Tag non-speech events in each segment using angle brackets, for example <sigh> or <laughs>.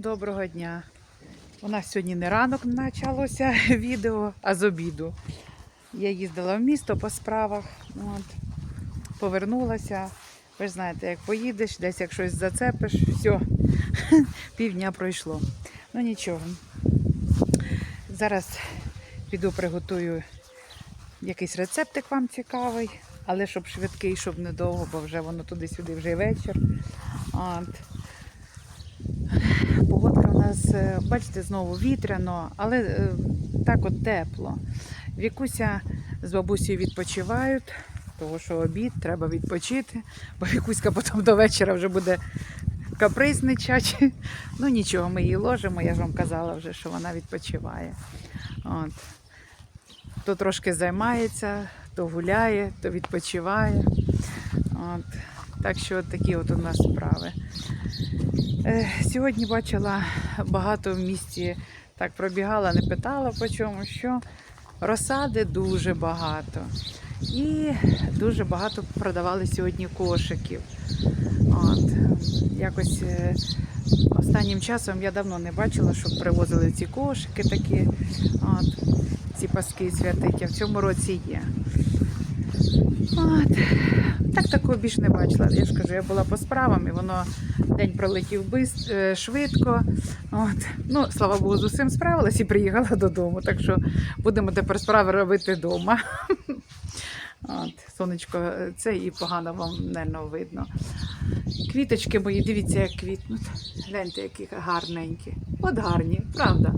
Доброго дня. У нас сьогодні не ранок почалося <laughs> відео, а з обіду. Я їздила в місто по справах, от, повернулася. Ви ж знаєте, як поїдеш, десь як щось зацепиш, все, <laughs> півдня пройшло. Ну нічого. Зараз піду приготую якийсь рецептик вам цікавий, але щоб швидкий, щоб недовго, бо вже воно туди-сюди вже вечір. От. Нас, е, бачите, знову вітряно, але е, так от тепло. Вікуся з бабусею відпочивають, тому що обід, треба відпочити, бо Вікуська потім до вечора вже буде капризничати. Ну нічого, ми її ложимо, я ж вам казала вже, що вона відпочиває. От. То трошки займається, то гуляє, то відпочиває. От. Так що от такі от у нас справи. Е, Сьогодні бачила багато в місті, так пробігала, не питала по чому, що розсади дуже багато. І дуже багато продавали сьогодні кошиків. От. Якось е, останнім часом я давно не бачила, щоб привозили ці кошики такі, от, ці паски святиті. В цьому році є. От. Так такого більш не бачила. Я ж кажу, я була по справам, і воно день пролетів е, швидко. От. Ну, слава Богу, з усім справилась і приїхала додому. Так що будемо тепер справи робити вдома. От, сонечко, е, це і погано вам нервно видно. Квіточки мої, дивіться, як квітнуть. Гляньте, які гарненькі. От гарні, правда.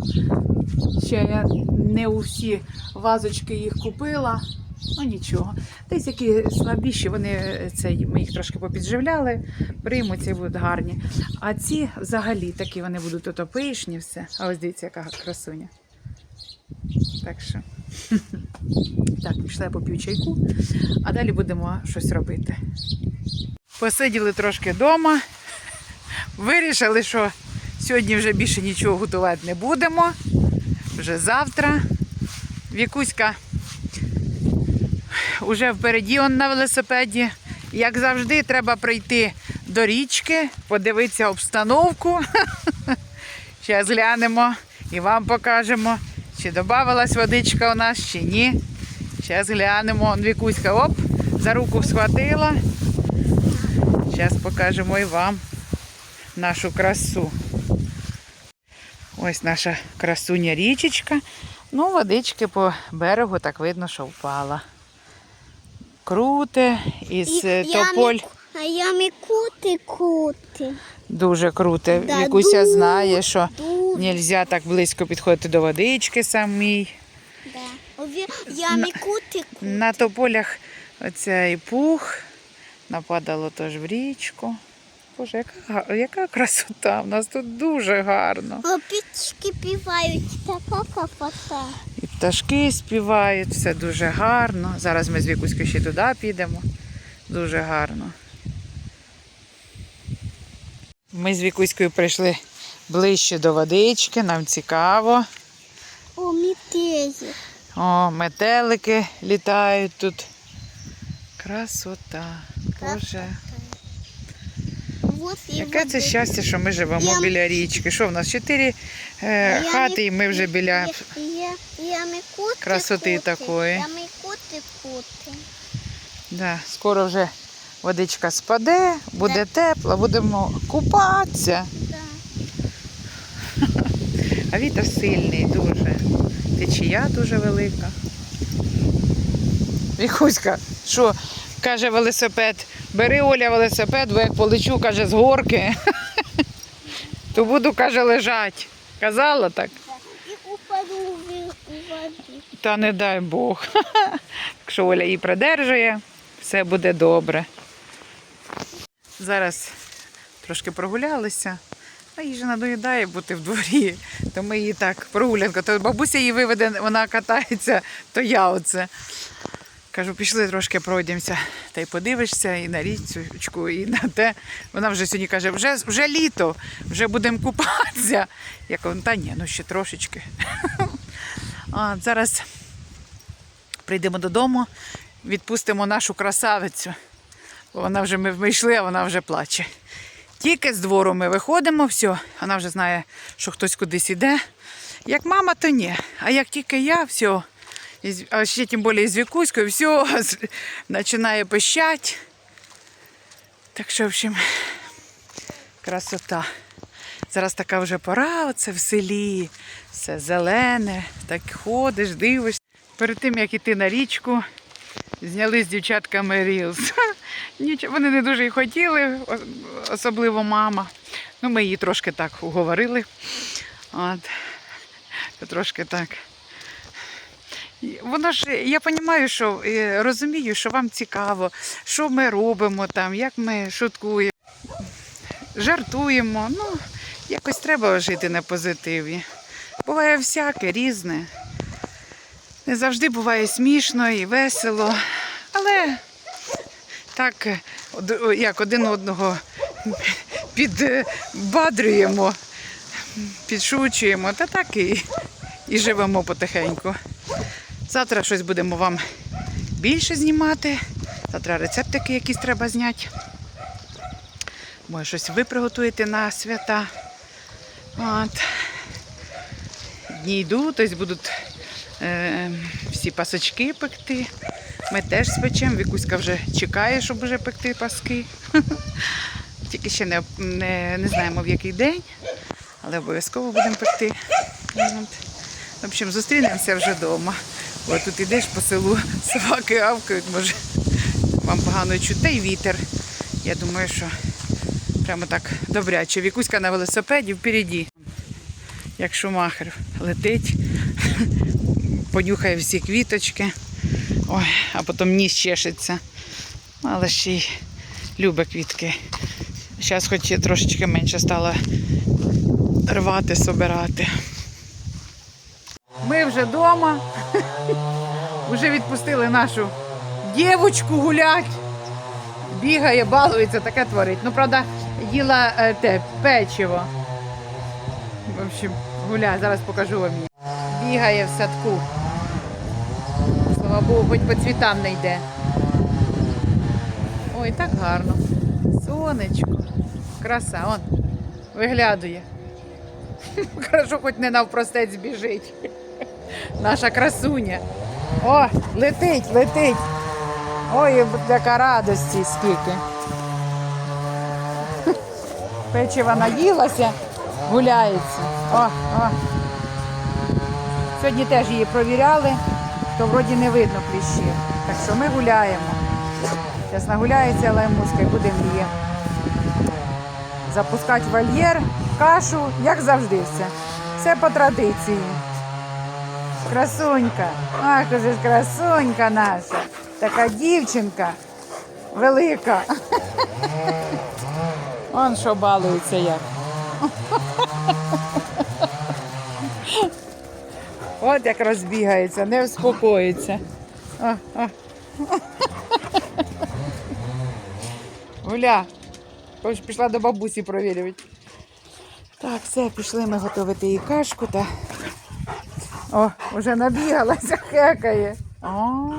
Ще я не у всі вазочки їх купила. Ну нічого. Десь які слабіші, вони е, цей, ми їх трошки попідживляли, приймуться і будуть гарні. А ці взагалі такі вони будуть ото все. А ось дивіться, яка красуня. Так що. <laughs> Так, пішла я поп'ю чайку, а далі будемо щось робити. Посиділи трошки вдома, <laughs> вирішили, що сьогодні вже більше нічого готувати не будемо. Вже завтра. Вікуська уже впереді он на велосипеді. Як завжди, треба прийти до річки, подивитися обстановку. <laughs> Зараз глянемо і вам покажемо, чи додавалась водичка у нас, чи ні. Зараз глянемо. Вікуська оп, за руку схватила. Зараз покажемо і вам нашу красу. Ось наша красуня річечка. Ну, водички по берегу так видно, що впала. Круте, із е, тополь А я мі кути дуже круте. Да, Вікуся дуже, знає, що Дуже. нельзя так близько підходити до водички самій. Да. Я кути. На тополях оцей пух нападало теж в річку. Боже, яка, яка красота! У нас тут дуже гарно. О, Птички півають, така красота. Пташки співають, все дуже гарно. Зараз ми з Вікуською ще туди підемо. Дуже гарно. Ми з Вікуською прийшли ближче до водички, нам цікаво. О, мітезі. О, метелики літають тут. Красота. Боже. Яке це щастя, що ми живемо біля річки. Що в нас? Чотири е, хати, і ми вже біля. Кути красоти кути. такої. Я мі кути кути. Да, скоро вже водичка спаде, буде тепло, будемо купатися. Да. <laughs> А вітер сильний дуже. Течія дуже велика. Вікуська, що каже велосипед, бери Оля велосипед, бо як полечу, каже, з горки, <laughs> то буду, каже, лежать. Казала так? І упаду. Та не дай Бог. <laughs> Якщо Оля її придержує, все буде добре. Зараз трошки прогулялися. А їй же надоїдає бути в дворі, то ми її так прогулянка. То бабуся її виведе, вона катається, то я оце. Кажу, пішли трошки пройдемося та й подивишся і на річку, і на те. Вона вже сьогодні каже, вже, вже літо, вже будемо купатися. Я кажу, та ні, ну ще трошечки. Зараз прийдемо додому, відпустимо нашу красавицю. Бо вона вже ми, ми йшли, а вона вже плаче. Тільки з двору ми виходимо, все, вона вже знає, що хтось кудись іде. Як мама, то ні. А як тільки я, все. А ще тим більше з Вікуською, все, починає пищать. Так що, в общем, красота. Зараз така вже пора, оце в селі, все зелене, так ходиш, дивишся. Перед тим, як іти на річку, зняли з дівчатками рілс. <laughs> Вони не дуже й хотіли, особливо мама. Ну, ми її трошки так уговорили. От. Трошки так. І Воно ж, я розумію, що розумію, що вам цікаво, що ми робимо там, як ми шуткуємо, жартуємо. Ну, якось треба жити на позитиві. Буває всяке, різне. Не завжди буває смішно і весело, але так, як один одного підбадрюємо, підшучуємо, та так і, і живемо потихеньку. Завтра щось будемо вам більше знімати. Завтра рецептики якісь треба зняти. Може, щось ви приготуєте на свята. От. Дні йдуть, тобто будуть е, всі пасочки пекти. Ми теж спечемо. Вікуська вже чекає, щоб вже пекти паски. <laughs> Тільки ще не, не, не знаємо в який день, але обов'язково будемо пекти. В общем, зустрінемося вже вдома. Бо тут ідеш по селу, собаки гавкають, може вам погано чути, і вітер. Я думаю, що прямо так добряче. Вікуська на велосипеді впереді. Як шумахер летить, <laughs> понюхає всі квіточки, ой, а потім ніс чешеться. Але ще й любить квітки. Зараз хоч і трошечки менше стало рвати, собирати. Ми вже вдома. Вже <laughs> відпустили нашу дівочку гулять. Бігає, балується, таке творить. Ну, правда, їла е, те печиво. В общем, гуляє, зараз покажу вам її. Бігає в садку. Слава Богу, хоч по цвітам не йде. Ой, так гарно. Сонечко. Краса, он виглядує. <laughs> Хорошо, хоч не навпростець біжить. Наша красуня. О, летить, летить. Ой, яка радості скільки. Печива наїлася, гуляється. О, о. Сьогодні теж її провіряли, то вроді не видно кліщів. Так що ми гуляємо. Зараз нагуляється лаймуська і будемо її запускати вольєр, кашу, як завжди все. Все по традиції. Красунька. Ах, уже ж красунька наша. Така дівчинка велика. <laughs> Он що балується як. От як розбігається, не о. Гуля, пішла до бабусі провірювати. Так, все, пішли ми готувати їй кашку та. О, вже набігалася, хекає. О,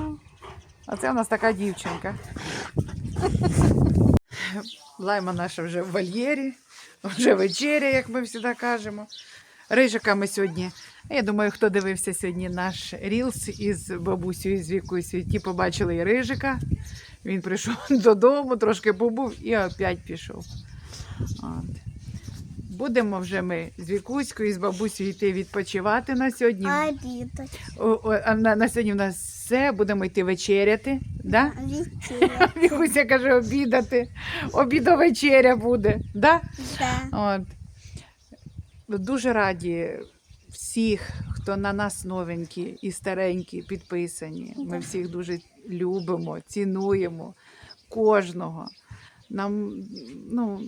а це у нас така дівчинка. Лайма наша вже в вольєрі, вже вечеря, як ми завжди кажемо. Рижика ми сьогодні. Я думаю, хто дивився сьогодні наш рілс із бабусею і з вікусею, ті побачили і рижика. Він прийшов <laughs> додому, трошки побув і опять пішов. От. Будемо вже ми з Вікуською з бабусею йти відпочивати на сьогодні. О, о, а на, на сьогодні в нас все, будемо йти вечеряти. Да? Вечеря. <laughs> Вікуся каже, обідати. Обідо вечеря буде. Да? Да. От. Дуже раді всіх, хто на нас новенькі і старенькі, підписані. Ми всіх дуже любимо, цінуємо кожного. Нам, ну,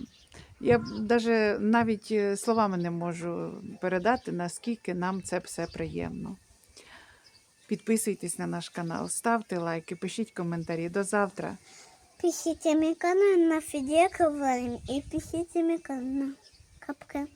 я даже навіть е, словами не можу передати, наскільки нам це все приємно. Підписуйтесь на наш канал, ставте лайки, пишіть коментарі. До завтра. Пишіть мій канал на Федека і пишіть мій канал. Капка.